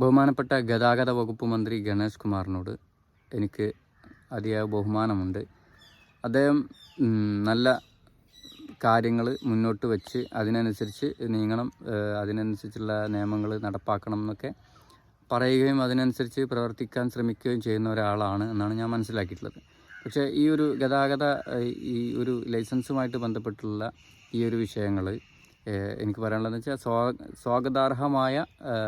ബഹുമാനപ്പെട്ട ഗതാഗത വകുപ്പ് മന്ത്രി ഗണേഷ് കുമാറിനോട് എനിക്ക് അതിയായ ബഹുമാനമുണ്ട്. അദ്ദേഹം നല്ല കാര്യങ്ങൾ മുന്നോട്ട് വെച്ച് അതിനനുസരിച്ച് നീങ്ങണം അതിനനുസരിച്ചുള്ള നിയമങ്ങൾ നടപ്പാക്കണം എന്നൊക്കെ പറയുകയും അതിനനുസരിച്ച് പ്രവർത്തിക്കാൻ ശ്രമിക്കുകയും ചെയ്യുന്ന ഒരാളാണ് എന്നാണ് ഞാൻ മനസ്സിലാക്കിയിട്ടുള്ളത്. പക്ഷേ ഈ ഒരു ഗതാഗത ഈ ഒരു ലൈസൻസുമായിട്ട് ബന്ധപ്പെട്ടുള്ള ഈ ഒരു വിഷയങ്ങൾ എനിക്ക് പറയാനുള്ളതെന്ന് വെച്ചാൽ സ്വാ സ്വാഗതാർഹമായ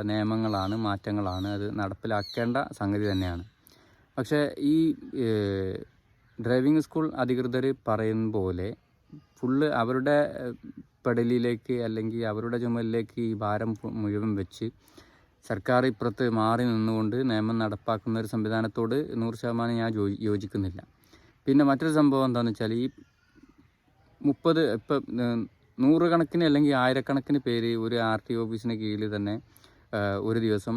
നിയമങ്ങളാണ് മാറ്റങ്ങളാണ് അത് നടപ്പിലാക്കേണ്ട സംഗതി തന്നെയാണ്. പക്ഷേ ഈ ഡ്രൈവിംഗ് സ്കൂൾ അധികൃതർ പറയുന്ന പോലെ ഫുള്ള് അവരുടെ പെടലിലേക്ക് അല്ലെങ്കിൽ അവരുടെ ചുമലിലേക്ക് ഈ ഭാരം മുഴുവൻ വെച്ച് സർക്കാർ ഇപ്പുറത്ത് മാറി നിന്നുകൊണ്ട് നിയമം നടപ്പാക്കുന്ന ഒരു സംവിധാനത്തോട് നൂറ് ശതമാനം ഞാൻ യോജി- യോജിക്കുന്നില്ല. പിന്നെ മറ്റൊരു സംഭവം എന്താണെന്ന് വെച്ചാൽ ഈ മുപ്പത് ഇപ്പം നൂറുകണക്കിന് അല്ലെങ്കിൽ ആയിരക്കണക്കിന് പേര് ഒരു ആർ ടി ഓഫീസിന് കീഴിൽ തന്നെ ഒരു ദിവസം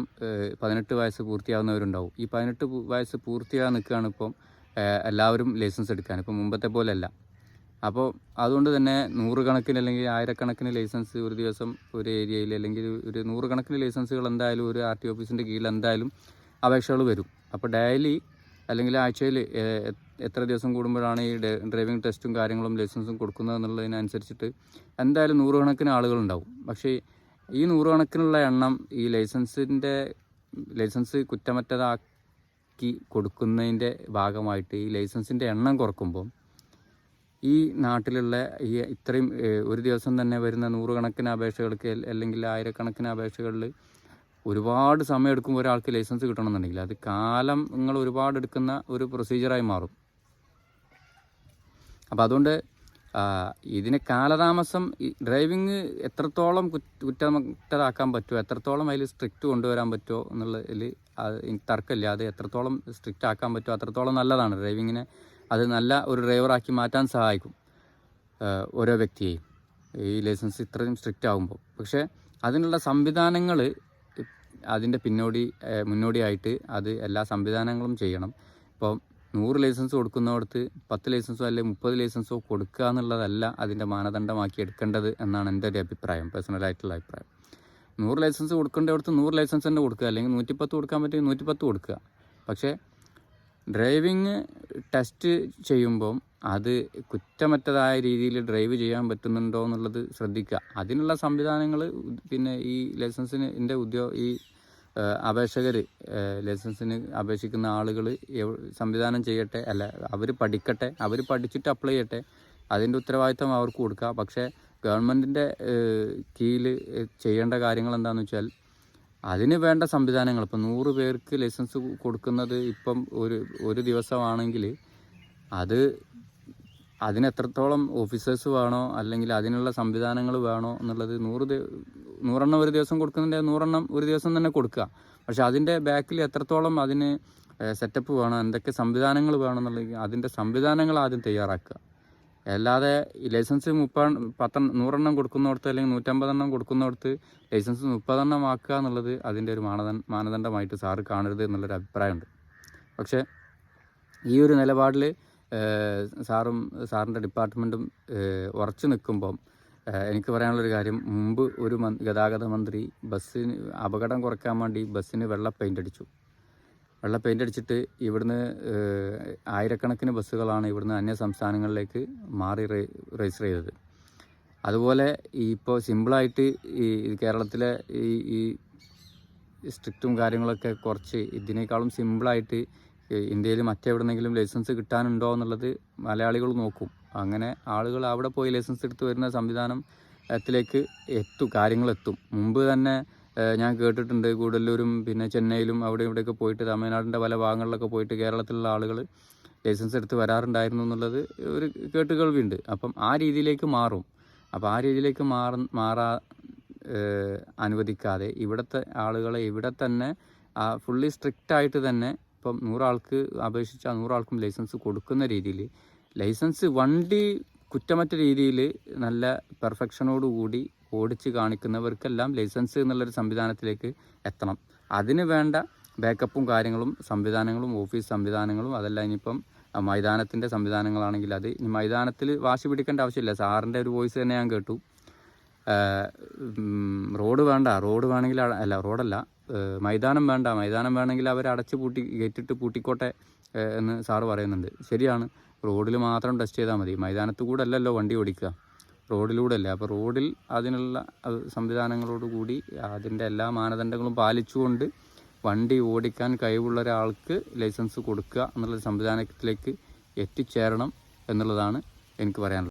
പതിനെട്ട് വയസ്സ് പൂർത്തിയാവുന്നവരുണ്ടാവും. ഈ പതിനെട്ട് വയസ്സ് പൂർത്തിയാകാൻ നിൽക്കുകയാണ് ഇപ്പം എല്ലാവരും ലൈസൻസ് എടുക്കാൻ. ഇപ്പം മുമ്പത്തെ പോലെയല്ല. അപ്പോൾ അതുകൊണ്ട് തന്നെ നൂറുകണക്കിന് അല്ലെങ്കിൽ ആയിരക്കണക്കിന് ലൈസൻസ് ഒരു ദിവസം ഒരു ഏരിയയിൽ അല്ലെങ്കിൽ ഒരു നൂറുകണക്കിന് ലൈസൻസുകൾ എന്തായാലും ഒരു ആർ ടി ഓഫീസിന്റെ കീഴിൽ എന്തായാലും അപേക്ഷകൾ വരും. അപ്പോൾ ഡെയിലി അല്ലെങ്കിൽ ആഴ്ചയിൽ എത്ര ദിവസം കൂടുമ്പോഴാണ് ഈ ഡ്രൈവിംഗ് ടെസ്റ്റും കാര്യങ്ങളും ലൈസൻസും കൊടുക്കുന്നത് എന്നുള്ളതിനനുസരിച്ചിട്ട് എന്തായാലും നൂറുകണക്കിന് ആളുകളുണ്ടാവും. പക്ഷേ ഈ നൂറുകണക്കിനുള്ള എണ്ണം ഈ ലൈസൻസിന്റെ ലൈസൻസ് കുറ്റമറ്റതാക്കി കൊടുക്കുന്നതിന്റെ ഭാഗമായിട്ട് ഈ ലൈസൻസിന്റെ എണ്ണം കുറക്കുമ്പം ഈ നാട്ടിലുള്ള ഈ ഇത്രയും ഒരു ദിവസം തന്നെ വരുന്ന നൂറുകണക്കിന് അപേക്ഷകൾക്ക് അല്ല- അല്ലെങ്കിൽ ആയിരക്കണക്കിന് അപേക്ഷകളിൽ ഒരുപാട് സമയം എടുക്കുമ്പോൾ ഒരാൾക്ക് ലൈസൻസ് കിട്ടണമെന്നുണ്ടെങ്കിൽ അത് കാലം നിങ്ങൾ ഒരുപാട് എടുക്കുന്ന ഒരു പ്രൊസീജിയറായി മാറും. അപ്പോൾ അതുകൊണ്ട് ഇതിന് കാലതാമസം ഡ്രൈവിങ് എത്രത്തോളം കുറ്റ- കുറ്റമറ്റതാക്കാൻ പറ്റുമോ എത്രത്തോളം അതിൽ സ്ട്രിക്റ്റ് കൊണ്ടുവരാൻ പറ്റുമോ എന്നുള്ളതിൽ തർക്കമില്ല. അത് എത്രത്തോളം സ്ട്രിക്റ്റ് ആക്കാൻ പറ്റുമോ അത്രത്തോളം നല്ലതാണ്. ഡ്രൈവിങ്ങിനെ അത് നല്ല ഒരു ഡ്രൈവറാക്കി മാറ്റാൻ സഹായിക്കും ഓരോ വ്യക്തിയെയും. ഈ ലൈസൻസ് ഇത്രയും സ്ട്രിക്റ്റ് ആകുമ്പോൾ പക്ഷേ അതിനുള്ള സംവിധാനങ്ങൾ അതിന്റെ പിന്നോടി മുന്നോടിയായിട്ട് അത് എല്ലാ സംവിധാനങ്ങളും ചെയ്യണം. ഇപ്പോൾ നൂറ് ലൈസൻസ് കൊടുക്കുന്നവർക്ക് പത്ത് ലൈസൻസോ അല്ലെങ്കിൽ മുപ്പത് ലൈസൻസോ കൊടുക്കുക എന്നുള്ളതല്ല അതിന്റെ മാനദണ്ഡമാക്കി എടുക്കേണ്ടത് എന്നാണ് എന്റെ ഒരു അഭിപ്രായം പേഴ്സണലായിട്ടുള്ള അഭിപ്രായം. നൂറ് ലൈസൻസ് കൊടുക്കേണ്ടവർക്ക് നൂറ് ലൈസൻസ് തന്നെ കൊടുക്കുക അല്ലെങ്കിൽ നൂറ്റിപ്പത്ത് കൊടുക്കാൻ പറ്റുമെങ്കിൽ നൂറ്റിപ്പത്ത് കൊടുക്കുക. പക്ഷേ ഡ്രൈവിങ് ടെസ്റ്റ് ചെയ്യുമ്പം അത് കുറ്റമറ്റതായ രീതിയിൽ ഡ്രൈവ് ചെയ്യാൻ പറ്റുന്നുണ്ടോ എന്നുള്ളത് ശ്രദ്ധിക്കുക. അതിനുള്ള സംവിധാനങ്ങൾ പിന്നെ ഈ ലൈസൻസിന് എന്റെ ഉദ്യോഗ ഈ അപേക്ഷകർ ലൈസൻസിന് അപേക്ഷിക്കുന്ന ആളുകൾ സംവിധാനം ചെയ്യട്ടെ അല്ല അവർ പഠിക്കട്ടെ അവർ പഠിച്ചിട്ട് അപ്ലൈ ചെയ്യട്ടെ അതിന്റെ ഉത്തരവാദിത്തം അവർക്ക് കൊടുക്കുക പക്ഷേ ഗവൺമെന്റിന്റെ കീഴിൽ ചെയ്യേണ്ട കാര്യങ്ങൾ എന്താണെന്ന് വെച്ചാൽ അതിന് വേണ്ട സംവിധാനങ്ങൾ ഇപ്പം നൂറ് പേർക്ക് ലൈസൻസ് കൊടുക്കുന്നത് ഇപ്പം ഒരു ഒരു ദിവസമാണെങ്കിൽ അത് അതിനെത്രത്തോളം ഓഫീസേഴ്സ് വേണോ അല്ലെങ്കിൽ അതിനുള്ള സംവിധാനങ്ങൾ വേണോ എന്നുള്ളത് നൂറ് നൂറെണ്ണം ഒരു ദിവസം കൊടുക്കുന്നുണ്ടെങ്കിൽ നൂറെണ്ണം ഒരു ദിവസം തന്നെ കൊടുക്കുക. പക്ഷേ അതിന്റെ ബാക്കിൽ എത്രത്തോളം അതിന് സെറ്റപ്പ് വേണം എന്തൊക്കെ സംവിധാനങ്ങൾ വേണം എന്നുള്ളത് അതിന്റെ സംവിധാനങ്ങൾ ആദ്യം തയ്യാറാക്കുക. അല്ലാതെ ലൈസൻസ് മുപ്പത് പത്ത് നൂറെണ്ണം കൊടുക്കുന്നിടത്ത് അല്ലെങ്കിൽ നൂറ്റമ്പതെണ്ണം കൊടുക്കുന്നിടത്ത് ലൈസൻസ് മുപ്പതെണ്ണം ആക്കുക എന്നുള്ളത് അതിന്റെ ഒരു മാനദണ്ഡ മാനദണ്ഡമായിട്ട് സാറ് കാണരുത് എന്നുള്ളൊരു അഭിപ്രായമുണ്ട്. പക്ഷേ ഈ ഒരു നിലപാടിൽ സാറും സാറിന്റെ ഡിപ്പാർട്ട്മെന്റും ഉറച്ചു നിൽക്കുമ്പം എനിക്ക് പറയാനുള്ളൊരു കാര്യം. മുമ്പ് ഒരു ഗതാഗത മന്ത്രി ബസ്സിന് അപകടം കുറയ്ക്കാൻ വേണ്ടി ബസ്സിന് വെള്ള പെയിന്റ് അടിച്ചു. വെള്ള പെയിന്റ് അടിച്ചിട്ട് ഇവിടുന്ന് ആയിരക്കണക്കിന് ബസ്സുകളാണ് ഇവിടുന്ന് അന്യ സംസ്ഥാനങ്ങളിലേക്ക് മാറി രജിസ്റ്റർ ചെയ്തത്. അതുപോലെ ഇപ്പോൾ സിമ്പിളായിട്ട് ഈ കേരളത്തിലെ ഈ ഈ സ്ട്രിക്റ്റും കാര്യങ്ങളൊക്കെ കുറച്ച് ഇതിനേക്കാളും സിമ്പിളായിട്ട് ഇന്ത്യയിൽ മറ്റെവിടെന്നെങ്കിലും ലൈസൻസ് കിട്ടാനുണ്ടോ എന്നുള്ളത് മലയാളികൾ നോക്കും. അങ്ങനെ ആളുകൾ അവിടെ പോയി ലൈസൻസ് എടുത്ത് വരുന്ന സംവിധാനം ത്തിലേക്ക് എത്തും കാര്യങ്ങളെത്തും. മുമ്പ് തന്നെ ഞാൻ കേട്ടിട്ടുണ്ട് കൂടല്ലൂരും പിന്നെ ചെന്നൈയിലും അവിടെ ഇവിടെയൊക്കെ പോയിട്ട് തമിഴ്നാടിന്റെ പല ഭാഗങ്ങളിലൊക്കെ പോയിട്ട് കേരളത്തിലുള്ള ആളുകൾ ലൈസൻസ് എടുത്ത് വരാറുണ്ടായിരുന്നു എന്നുള്ളത് ഒരു കേട്ട് കേട്ടുകേൾവിയുണ്ട്. അപ്പം ആ രീതിയിലേക്ക് മാറും. അപ്പം ആ രീതിയിലേക്ക് മാറ മാറാ അനുവദിക്കാതെ ഇവിടുത്തെ ആളുകളെ ഇവിടെ തന്നെ ഫുള്ളി സ്ട്രിക്റ്റായിട്ട് തന്നെ ഇപ്പം നൂറാൾക്ക് അപേക്ഷിച്ച് നൂറാൾക്കും ലൈസൻസ് കൊടുക്കുന്ന രീതിയിൽ ലൈസൻസ് വണ്ടി കുറ്റമറ്റ രീതിയിൽ നല്ല പെർഫെക്ഷനോട് കൂടി ഓടിച്ച് കാണിക്കുന്നവർക്കെല്ലാം ലൈസൻസ് എന്നുള്ളൊരു സംവിധാനത്തിലേക്ക് എത്തണം. അതിന് വേണ്ട ബാക്കപ്പും കാര്യങ്ങളും സംവിധാനങ്ങളും ഓഫീസ് സംവിധാനങ്ങളും അതെല്ലാം ഇനിയിപ്പം മൈതാനത്തിന്റെ സംവിധാനങ്ങളാണെങ്കിൽ അത് ഇനി മൈതാനത്തിൽ വാശി പിടിക്കേണ്ട ആവശ്യമില്ല. സാറിന്റെ ഒരു വോയിസ് തന്നെ ഞാൻ കേട്ടു. റോഡ് വേണ്ട. റോഡ് വേണമെങ്കിൽ അല്ല റോഡല്ല. മൈതാനം വേണ്ട. മൈതാനം വേണമെങ്കിൽ അവർ അടച്ചു പൂട്ടി ഗേറ്റിട്ട് പൂട്ടിക്കോട്ടെ എന്ന് സാറ് പറയുന്നുണ്ട്. ശരിയാണ്. റോഡിൽ മാത്രം ടെസ്റ്റ് ചെയ്താൽ മതി. മൈതാനത്ത് കൂടെ അല്ലല്ലോ വണ്ടി ഓടിക്കുക. റോഡിലൂടെ അല്ലേ? അപ്പോൾ റോഡിൽ അതിനുള്ള അത് സംവിധാനങ്ങളോട് കൂടി അതിന്റെ എല്ലാ മാനദണ്ഡങ്ങളും പാലിച്ചുകൊണ്ട് വണ്ടി ഓടിക്കാൻ കഴിവുള്ള ഒരാൾക്ക് ലൈസൻസ് കൊടുക്കുക എന്നുള്ള സംവിധാനത്തിലേക്ക് എത്തിച്ചേരണം എന്നുള്ളതാണ് എനിക്ക് പറയാനുള്ളത്.